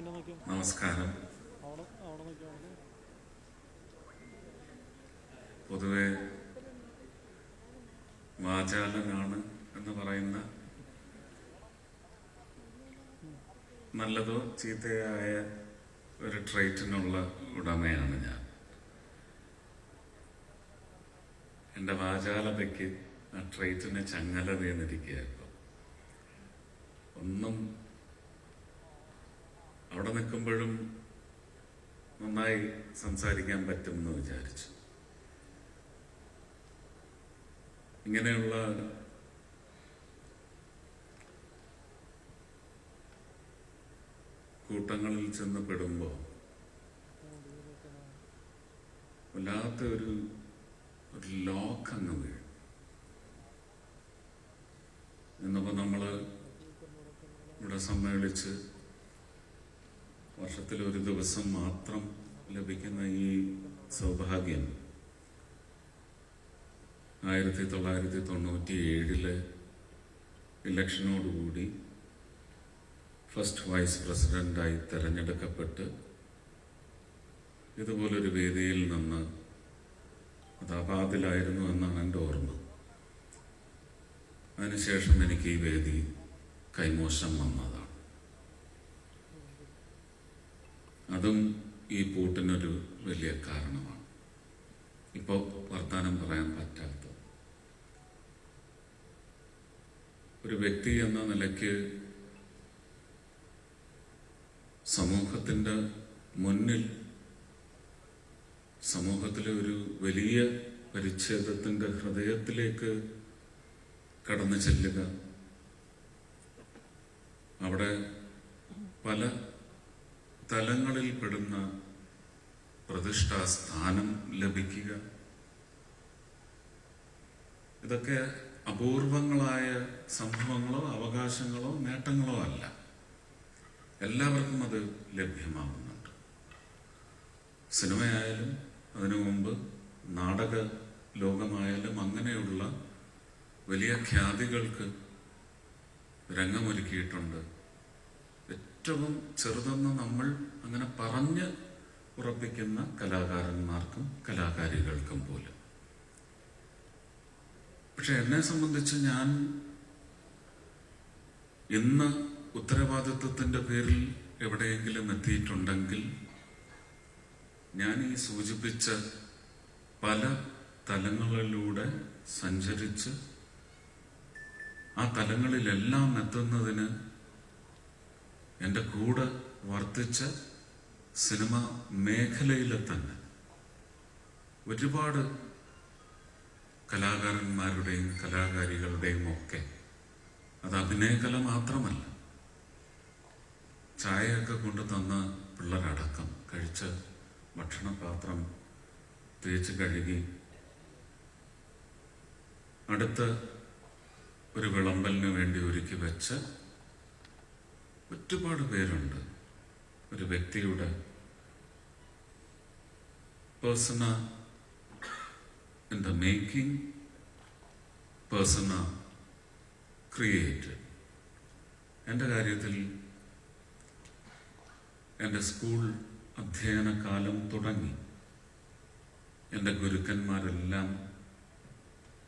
നമസ്കാരം. പൊതുവെ വാചാലനാണ് എന്ന് പറയുന്ന നല്ലതോ ചീത്തയായ ഒരു ട്രൈറ്റിനുള്ള ഉടമയാണ് ഞാൻ. എന്റെ വാചാലതയ്ക്ക് ആ ട്രൈറ്റിന് ചങ്ങല ഇപ്പൊ. ഒന്നും നിൽക്കുമ്പോഴും നന്നായി സംസാരിക്കാൻ പറ്റുമെന്ന് വിചാരിച്ചു. ഇങ്ങനെയുള്ള കൂട്ടങ്ങളിൽ ചെന്ന് പെടുമ്പോൾ വല്ലാത്ത ഒരു ഒരു ലോക്ക് അങ്ങ് വീഴും. എന്നപ്പോ നമ്മൾ ഇവിടെ സമ്മേളിച്ച് വർഷത്തിൽ ഒരു ദിവസം മാത്രം ലഭിക്കുന്ന ഈ സൗഭാഗ്യം ആയിരത്തി തൊള്ളായിരത്തി തൊണ്ണൂറ്റി ഏഴിലെ ഇലക്ഷനോടുകൂടി ഫസ്റ്റ് വൈസ് പ്രസിഡന്റായി തെരഞ്ഞെടുക്കപ്പെട്ട് ഇതുപോലൊരു വേദിയിൽ നിന്ന് അത് എന്നാണ് എന്റെ ഓർമ്മ. അതിനുശേഷം എനിക്ക് ഈ വേദി കൈമോശം വന്നതാണ് അതും ഈ പൂട്ടിനൊരു വലിയ കാരണമാണ്. ഇപ്പോൾ വർത്താനം പറയാൻ പറ്റാത്ത ഒരു വ്യക്തി എന്ന നിലയ്ക്ക് സമൂഹത്തിന്റെ മുന്നിൽ സമൂഹത്തിലെ ഒരു വലിയ പരിച്ഛേദത്തിന്റെ ഹൃദയത്തിലേക്ക് കടന്നു ചെല്ലുക. അവിടെ പല തലങ്ങളിൽ പെടുന്ന പ്രതിഷ്ഠാ സ്ഥാനം ലഭിക്കുക. ഇതൊക്കെ അപൂർവങ്ങളായ സംഭവങ്ങളോ അവകാശങ്ങളോ നേട്ടങ്ങളോ അല്ല. എല്ലാവർക്കും അത് ലഭ്യമാകുന്നുണ്ട്. സിനിമയായാലും അതിനു മുമ്പ് നാടക ലോകമായാലും അങ്ങനെയുള്ള വലിയ ഖ്യാതികൾക്ക് രംഗമൊരുക്കിയിട്ടുണ്ട് ഏറ്റവും ചെറുതെന്ന് നമ്മൾ അങ്ങനെ പറഞ്ഞ് ഉറപ്പിക്കുന്ന കലാകാരന്മാർക്കും കലാകാരികൾക്കും പോലും. പക്ഷെ എന്നെ സംബന്ധിച്ച് ഞാൻ ഇന്ന് ഉത്തരവാദിത്വത്തിന്റെ പേരിൽ എവിടെയെങ്കിലും എത്തിയിട്ടുണ്ടെങ്കിൽ ഞാൻ ഈ സൂചിപ്പിച്ച പല തലങ്ങളിലൂടെ സഞ്ചരിച്ച് ആ തലങ്ങളിലെല്ലാം എത്തുന്നതിന് എന്റെ കൂടെ വർത്തിച്ച സിനിമ മേഖലയിലെ തന്നെ ഒരുപാട് കലാകാരന്മാരുടെയും കലാകാരികളുടെയും ഒക്കെ അത് അഭിനയകല മാത്രമല്ല ചായയൊക്കെ കൊണ്ട് തന്ന പിള്ളേരടക്കം കഴിച്ച ഭക്ഷണപാത്രം തേച്ച് കഴുകി അടുത്ത ഒരു വിളമ്പലിന് വേണ്ടി ഒരുക്കി വെച്ച ഒരുപാട് പേരുണ്ട്. ഒരു വ്യക്തിയുടെ persona in the making persona create. എന്റെ കാര്യത്തിൽ എന്റെ സ്കൂൾ അധ്യയന കാലം തുടങ്ങി. എന്റെ ഗുരുക്കന്മാരെല്ലാം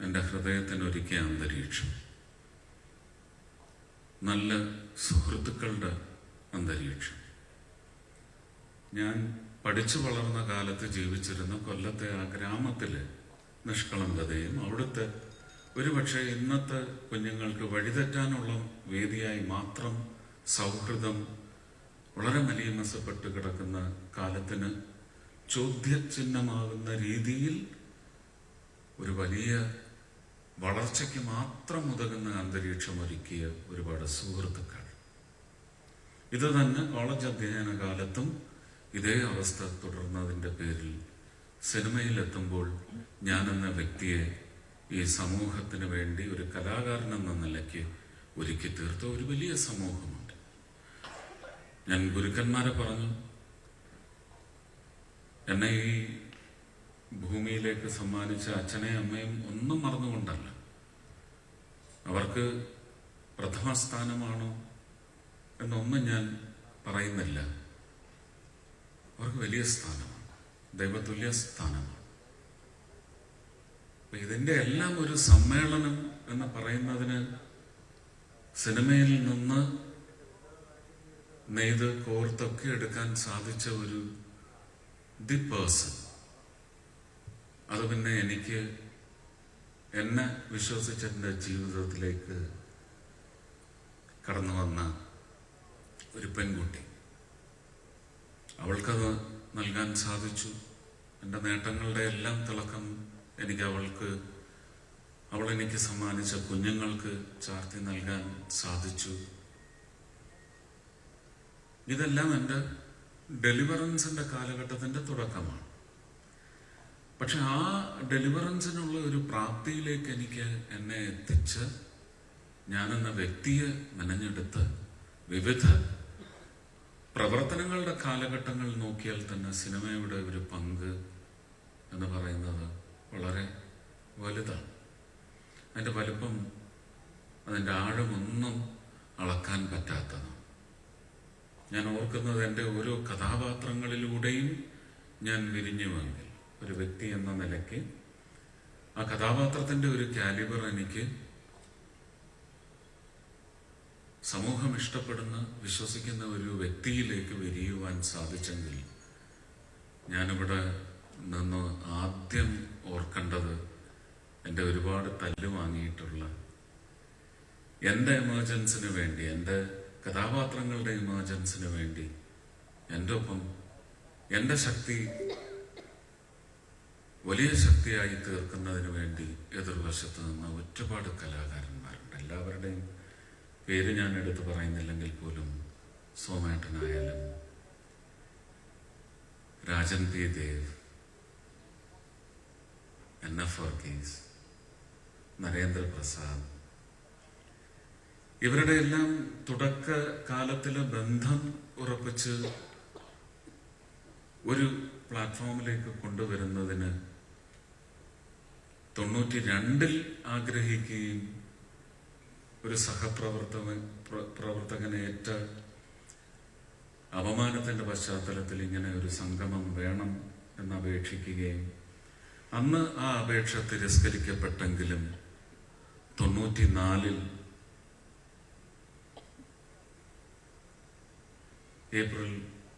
എന്റെ ഹൃദയത്തിനൊരുക്കിയ അന്തരീക്ഷം. നല്ല സുഹൃത്തുക്കളുടെ അന്തരീക്ഷം. ഞാൻ പഠിച്ചു വളർന്ന കാലത്ത് ജീവിച്ചിരുന്ന കൊല്ലത്തെ ആ ഗ്രാമത്തിലെ നിഷ്കളങ്കതയും അവിടുത്തെ ഒരുപക്ഷെ ഇന്നത്തെ കുഞ്ഞുങ്ങൾക്ക് വഴിതെറ്റാനുള്ള വേദിയായി മാത്രം സൗഹൃദം വളരെ മലീമസപ്പെട്ട് കിടക്കുന്ന കാലത്തിന് ചോദ്യചിഹ്നമാകുന്ന രീതിയിൽ ഒരു വലിയ വളർച്ചയ്ക്ക് മാത്രം ഉതകുന്ന അന്തരീക്ഷം ഒരുക്കിയ ഒരുപാട് സുഹൃത്തുക്കൾ. ഇത് തന്നെ കോളേജ് അധ്യയന കാലത്തും ഇതേ അവസ്ഥ തുടർന്നതിന്റെ പേരിൽ സിനിമയിൽ സിനിമയിലെത്തുമ്പോൾ ഞാനെന്ന വ്യക്തിയെ ഈ സമൂഹത്തിന് വേണ്ടി ഒരു കലാകാരൻ എന്ന നിലയ്ക്ക് ഒരുക്കി തീർത്ത ഒരു വലിയ സമൂഹമുണ്ട്. ഞാൻ ഗുരുക്കന്മാരെ പറഞ്ഞു എന്നെ ഈ ഭൂമിയിലേക്ക് സമ്മാനിച്ച അച്ഛനെയും അമ്മയും ഒന്നും മറന്നുകൊണ്ടല്ല. അവർക്ക് പ്രഥമ സ്ഥാനമാണോ എന്നൊന്നും ഞാൻ പറയുന്നില്ല. അവർക്ക് വലിയ സ്ഥാനമാണ്. ദൈവതുല്യ സ്ഥാനമാണ്. ഇതിന്റെ എല്ലാം ഒരു സമ്മേളനം എന്ന് പറയുന്നതിന് സിനിമയിൽ നിന്ന് നെയ്ത് കോർത്തൊക്കെ എടുക്കാൻ സാധിച്ച ഒരു ദി പേഴ്സൺ. അത് പിന്നെ എനിക്ക് എന്നെ വിശ്വസിച്ച് എന്റെ ജീവിതത്തിലേക്ക് കടന്നു വന്ന ഒരു പെൺകുട്ടി. അവൾക്കത് നൽകാൻ സാധിച്ചു. എന്റെ നേട്ടങ്ങളുടെ എല്ലാം തിളക്കം എനിക്ക് അവൾക്ക് അവൾ എനിക്ക് സമ്മാനിച്ച കുഞ്ഞുങ്ങൾക്ക് ചാർത്തി നൽകാൻ സാധിച്ചു. ഇതെല്ലാം എന്റെ ഡെലിവറൻസിന്റെ കാലഘട്ടത്തിന്റെ തുടക്കമാണ്. പക്ഷെ ആ ഡെലിവറൻസിനുള്ള ഒരു പ്രാപ്തിയിലേക്ക് എനിക്ക് എന്നെ എത്തിച്ച് ഞാനെന്ന വ്യക്തിയെ മെനഞ്ഞെടുത്ത് വിവിധ പ്രവർത്തനങ്ങളുടെ കാലഘട്ടങ്ങൾ നോക്കിയാൽ തന്നെ സിനിമയുടെ ഒരു പങ്ക് എന്ന് പറയുന്നത് വളരെ വലുതാണ്. അതിന്റെ വലുപ്പം അതിന്റെ ആഴമൊന്നും അളക്കാൻ പറ്റാത്തതാണ്. ഞാൻ ഓർക്കുന്നത് എന്റെ ഓരോ കഥാപാത്രങ്ങളിലൂടെയും ഞാൻ വിരിഞ്ഞുവെങ്കിൽ ഒരു വ്യക്തി എന്ന നിലയ്ക്ക് ആ കഥാപാത്രത്തിന്റെ ഒരു കാലിബർ എനിക്ക് സമൂഹം ഇഷ്ടപ്പെടുന്ന വിശ്വസിക്കുന്ന ഒരു വ്യക്തിയിലേക്ക് വിരിയുവാൻ സാധിച്ചെങ്കിൽ ഞാനിവിടെ നിന്ന് ആദ്യം ഓർക്കേണ്ടത് എന്റെ ഒരുപാട് തല്ല് വാങ്ങിയിട്ടുള്ള എന്റെ എമർജൻസിന് വേണ്ടി എന്റെ കഥാപാത്രങ്ങളുടെ എമർജൻസിന് വേണ്ടി എന്റെ ഒപ്പം എന്റെ ശക്തി വലിയ ശക്തിയായി തീർക്കുന്നതിന് വേണ്ടി എതിർവശത്ത് നിന്ന് ഒരുപാട് കലാകാരന്മാരുണ്ട്. എല്ലാവരുടെയും പേര് ഞാൻ എടുത്തു പറയുന്നില്ലെങ്കിൽ പോലും സോമേട്ടനായാലും Rajan P Dev N F Varghese Narendraprasad ഇവരുടെ എല്ലാം തുടക്ക കാലത്തിലെ ബന്ധം ഉറപ്പിച്ച് ഒരു പ്ലാറ്റ്ഫോമിലേക്ക് കൊണ്ടുവരുന്നതിന് തൊണ്ണൂറ്റി രണ്ടിൽ ആഗ്രഹിക്കുകയും ഒരു സഹപ്രവർത്തക പ്ര- പ്രവർത്തകനേറ്റ അപമാനത്തിന്റെ പശ്ചാത്തലത്തിൽ ഇങ്ങനെ ഒരു സംഗമം വേണം എന്ന് അപേക്ഷിക്കുകയും അന്ന് ആ അപേക്ഷ തിരസ്കരിക്കപ്പെട്ടെങ്കിലും തൊണ്ണൂറ്റിനാലിൽ ഏപ്രിൽ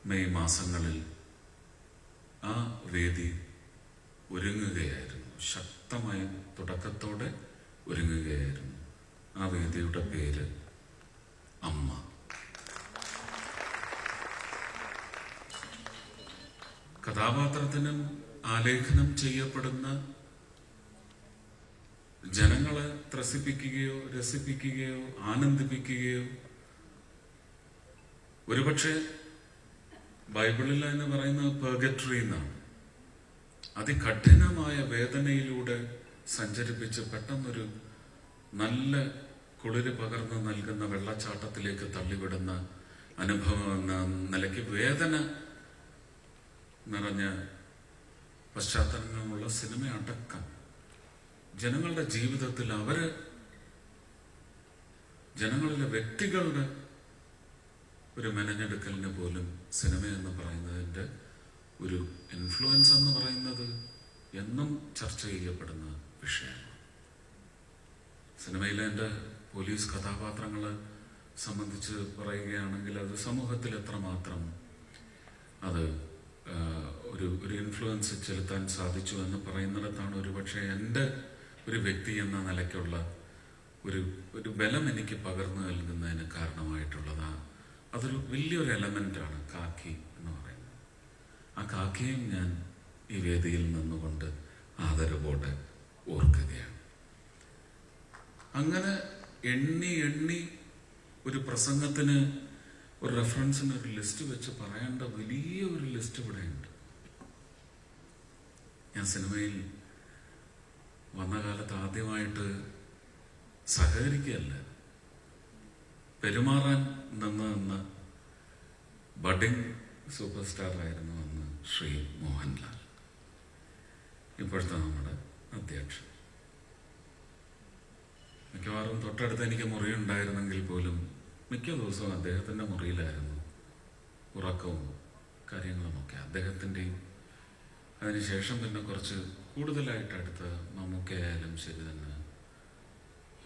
മെയ് മാസങ്ങളിൽ ആ വേദി ഒരുങ്ങുകയായിരുന്നു. ശക്തമായ തുടക്കത്തോടെ ഒരുങ്ങുകയായിരുന്നു. ആ വേദിയുടെ പേര് അമ്മ. കഥാപാത്രത്തിനും ആലേഖനം ചെയ്യപ്പെടുന്ന ജനങ്ങളെ ത്രസിപ്പിക്കുകയോ രസിപ്പിക്കുകയോ ആനന്ദിപ്പിക്കുകയോ ഒരുപക്ഷെ ബൈബിളിൽ എന്ന് പറയുന്നത് പെർഗറ്ററി എന്നാണ്. അതികഠിനമായ വേദനയിലൂടെ സഞ്ചരിപ്പിച്ച് പെട്ടെന്നൊരു നല്ല കുളിര് പകർന്ന് നൽകുന്ന വെള്ളച്ചാട്ടത്തിലേക്ക് തള്ളിവിടുന്ന അനുഭവം നിലയ്ക്ക് വേദന നിറഞ്ഞ പശ്ചാത്തലങ്ങളുള്ള സിനിമ അടക്കം. ജനങ്ങളുടെ ജീവിതത്തിൽ അവർ ജനങ്ങളിലെ വ്യക്തികളുടെ ഒരു മെനഞ്ഞെടുക്കലിന് പോലും സിനിമ എന്ന് പറയുന്നതിന്റെ ഒരു ഇൻഫ്ലുവൻസ് എന്ന് പറയുന്നത് എന്നും ചർച്ച ചെയ്യപ്പെടുന്ന വിഷയമാണ്. സിനിമയിലെ എന്റെ പോലീസ് കഥാപാത്രങ്ങളെ സംബന്ധിച്ച് പറയുകയാണെങ്കിൽ അത് സമൂഹത്തിൽ എത്രമാത്രം അത് ഒരു ഒരു ഇൻഫ്ലുവൻസ് ചെലുത്താൻ സാധിച്ചു എന്ന് പറയുന്നിടത്താണ് ഒരുപക്ഷെ എന്റെ ഒരു വ്യക്തി എന്ന നിലയ്ക്കുള്ള ഒരു ഒരു ബലം എനിക്ക് പകർന്നു നൽകുന്നതിന് കാരണമായിട്ടുള്ളത്. അതൊരു വലിയൊരു എലമെന്റാണ് കാക്കി എന്ന് പറയുന്നത്. ആ കാക്കിയും ഞാൻ ഈ വേദിയിൽ നിന്നുകൊണ്ട് ആദരവോടെ ഓർക്കുകയാണ്. അങ്ങനെ എണ്ണി എണ്ണി ഒരു പ്രസംഗത്തിന് ഒരു റെഫറൻസിന് ഒരു ലിസ്റ്റ് വെച്ച് പറയേണ്ട വലിയ ഒരു ലിസ്റ്റ് ഇവിടെയുണ്ട്. ഞാൻ സിനിമയിൽ വന്ന കാലത്ത് ആദ്യമായിട്ട് സഹകരിക്കുകയല്ല. പെരുമാറാൻ നിന്ന് നിന്ന് ബഡിങ് സൂപ്പർ സ്റ്റാർ ആയിരുന്നു അന്ന് ശ്രീ മോഹൻലാൽ. ഇപ്പോഴത്തെ നമ്മുടെ അധ്യക്ഷൻ. മിക്കവാറും തൊട്ടടുത്ത് എനിക്ക് മുറി മുറിയുണ്ടായിരുന്നെങ്കിൽ പോലും മിക്ക ദിവസവും അദ്ദേഹത്തിന്റെ മുറിയിലായിരുന്നു. ഉറക്കവും കാര്യങ്ങളുമൊക്കെ. അദ്ദേഹത്തിന്റെയും അതിനുശേഷം പിന്നെ കുറച്ച് കൂടുതലായിട്ട് അടുത്ത് മമ്മൂക്കയായാലും ശരി തന്നെ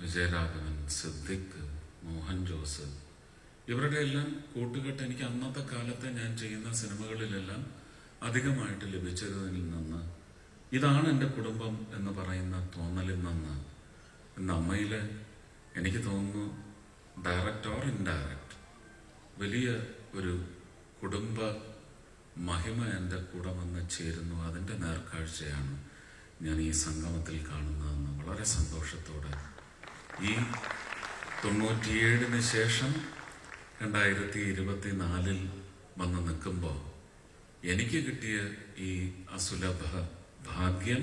വിജയരാഘവൻ സിദ്ദിഖ് മോഹൻ ജോസ് ഇവരുടെ എല്ലാം കൂട്ടുകെട്ട് എനിക്ക് അന്നത്തെ കാലത്ത് ഞാൻ ചെയ്യുന്ന സിനിമകളിലെല്ലാം അധികമായിട്ട് ലഭിച്ചതിൽ നിന്ന് ഇതാണ് എന്റെ കുടുംബം എന്ന് പറയുന്ന തോന്നലിൽ നിന്ന് ഇന്ന് അമ്മയിൽ എനിക്ക് തോന്നുന്നു ഡയറക്റ്റ് ഓർ ഇൻഡയറക്റ്റ് വലിയ ഒരു കുടുംബ മഹിമ എന്റെ കൂടെ വന്ന് ചേരുന്നു. അതിന്റെ നേർക്കാഴ്ചയാണ് ഞാൻ ഈ സംഗമത്തിൽ കാണുന്നതെന്ന് വളരെ സന്തോഷത്തോടെ ഈ തൊണ്ണൂറ്റിയേഴിന് ശേഷം രണ്ടായിരത്തി ഇരുപത്തി നാലിൽ വന്ന് നിൽക്കുമ്പോൾ എനിക്ക് കിട്ടിയ ഈ അസുലഭ ഭാഗ്യം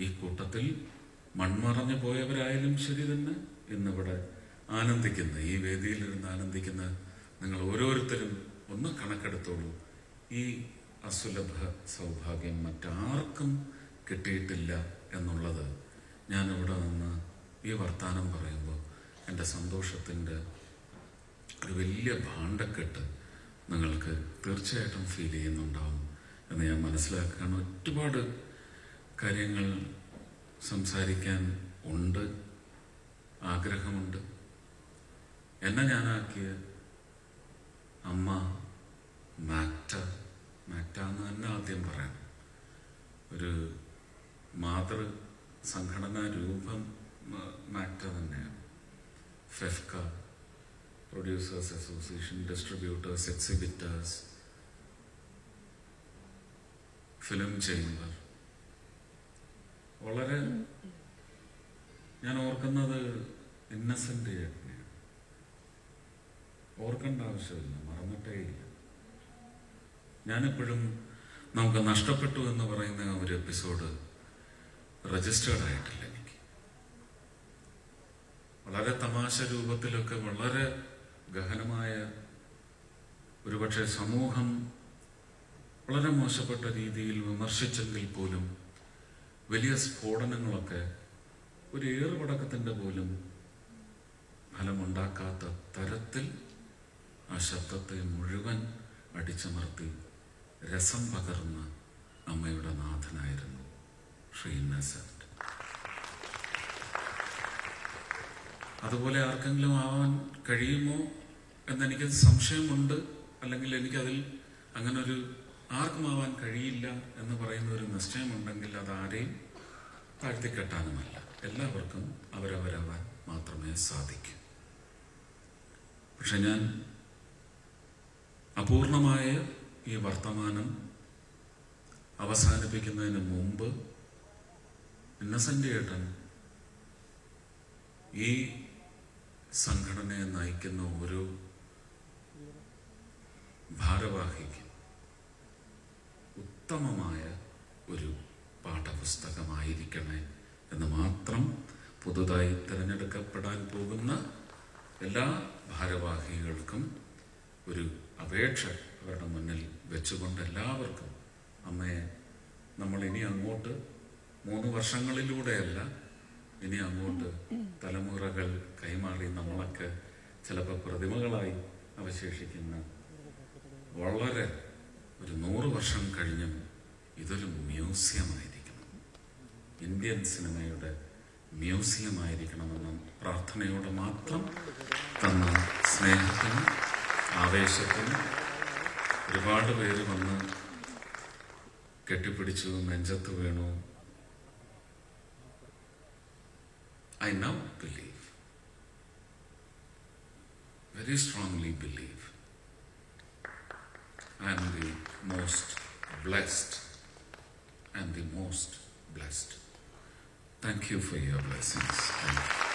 ഈ കൂട്ടത്തിൽ മൺമറഞ്ഞു പോയവരായാലും ശരി തന്നെ ഇന്നിവിടെ ആനന്ദിക്കുന്ന ഈ വേദിയിലിരുന്ന് ആനന്ദിക്കുന്ന നിങ്ങൾ ഓരോരുത്തരും ഒന്ന് കണക്കെടുത്തോളൂ. ഈ അസുലഭ സൗഭാഗ്യം മറ്റാർക്കും കിട്ടിയിട്ടില്ല എന്നുള്ളത് ഞാനിവിടെ നിന്ന് ഈ വർത്തമാനം പറയുമ്പോൾ എന്റെ സന്തോഷത്തിന്റെ ഒരു വലിയ ഭാണ്ഡക്കെട്ട് നിങ്ങൾക്ക് തീർച്ചയായിട്ടും ഫീൽ ചെയ്യുന്നുണ്ടാവും എന്ന് ഞാൻ മനസ്സിലാക്കുകയാണ്. ഒരുപാട് കാര്യങ്ങൾ സംസാരിക്കാൻ ഉണ്ട് ആഗ്രഹമുണ്ട്. എന്നെ ഞാനാക്കിയ അമ്മ മാക്ട മാക്ട എന്ന് തന്നെ ആദ്യം പറയാം. ഒരു മാതൃ സംഘടനാ രൂപം മ- മാക്ട തന്നെയാണ്. FEFKA producers association distributors exhibitors film chamber വളരെ ഞാൻ ഓർക്കുന്നത് ഇന്നസെന്റ് ചേട്ടനെയാണ് ഓർക്കേണ്ട ആവശ്യമില്ല മറന്നിട്ടേ ഇല്ല. ഞാനെപ്പോഴും നമുക്ക് നഷ്ടപ്പെട്ടു എന്ന് പറയുന്ന ഒരു എപ്പിസോഡ് രജിസ്റ്റേർഡ് ആയിട്ടില്ല എനിക്ക്. വളരെ തമാശ രൂപത്തിലൊക്കെ വളരെ ഗഹനമായ ഒരുപക്ഷെ സമൂഹം വളരെ മോശപ്പെട്ട രീതിയിൽ വിമർശിച്ചെങ്കിൽ പോലും വലിയ സ്ഫോടനങ്ങളൊക്കെ ഒരു ഏറുപടക്കത്തിന്റെ പോലും ഫലമുണ്ടാക്കാത്ത തരത്തിൽ ആ ശബ്ദത്തെ മുഴുവൻ അടിച്ചമർത്തി രസം പകർന്ന അമ്മയുടെ നാഥനായിരുന്നു ശ്രീ ഇന്നസെന്റ്. അതുപോലെ ആർക്കെങ്കിലും ആവാൻ കഴിയുമോ എന്നെനിക്ക് സംശയമുണ്ട്. അല്ലെങ്കിൽ എനിക്കതിൽ അങ്ങനെ ഒരു ആർക്കും ആവാൻ കഴിയില്ല എന്ന് പറയുന്ന ഒരു നിശ്ചയമുണ്ടെങ്കിൽ അത് ആരെയും താഴ്ത്തിക്കെട്ടാനുമല്ല. എല്ലാവർക്കും അവരവരാവാൻ മാത്രമേ സാധിക്കൂ. പക്ഷെ ഞാൻ അപൂർണമായ ഈ വർത്തമാനം അവസാനിപ്പിക്കുന്നതിന് മുമ്പ് ഇന്നസെന്റ് ഏട്ടൻ ഈ സംഘടനയെ നയിക്കുന്ന ഒരു ഭാരവാഹിക്കും ഉത്തമമായ ഒരു പാഠപുസ്തകമായിരിക്കണേ എന്ന് മാത്രം പുതുതായി തിരഞ്ഞെടുക്കപ്പെടാൻ പോകുന്ന എല്ലാ ഭാരവാഹികൾക്കും ഒരു അപേക്ഷ അവരുടെ മുന്നിൽ വെച്ചുകൊണ്ട് എല്ലാവർക്കും അമ്മയെ നമ്മൾ ഇനി അങ്ങോട്ട് മൂന്ന് വർഷങ്ങളിലൂടെയല്ല ഇനി അങ്ങോട്ട് തലമുറകൾ കൈമാറി നമ്മളൊക്കെ ചിലപ്പോൾ പ്രതിമകളായി അവശേഷിക്കുന്ന വളരെ ഒരു നൂറ് വർഷം കഴിഞ്ഞും ഇതൊരു മ്യൂസിയം ആയിരിക്കണം ഇന്ത്യൻ സിനിമയുടെ മ്യൂസിയം ആയിരിക്കണമെന്ന പ്രാർത്ഥനയോടെ മാത്രം തന്ന സ്നേഹത്തിനും ആവേശത്തിനും ഒരുപാട് പേര് വന്ന് കെട്ടിപ്പിടിച്ചു നെഞ്ചത്ത് വീണു. I now believe very strongly believe, Am the most blessed and the most blessed. Thank you for your blessings.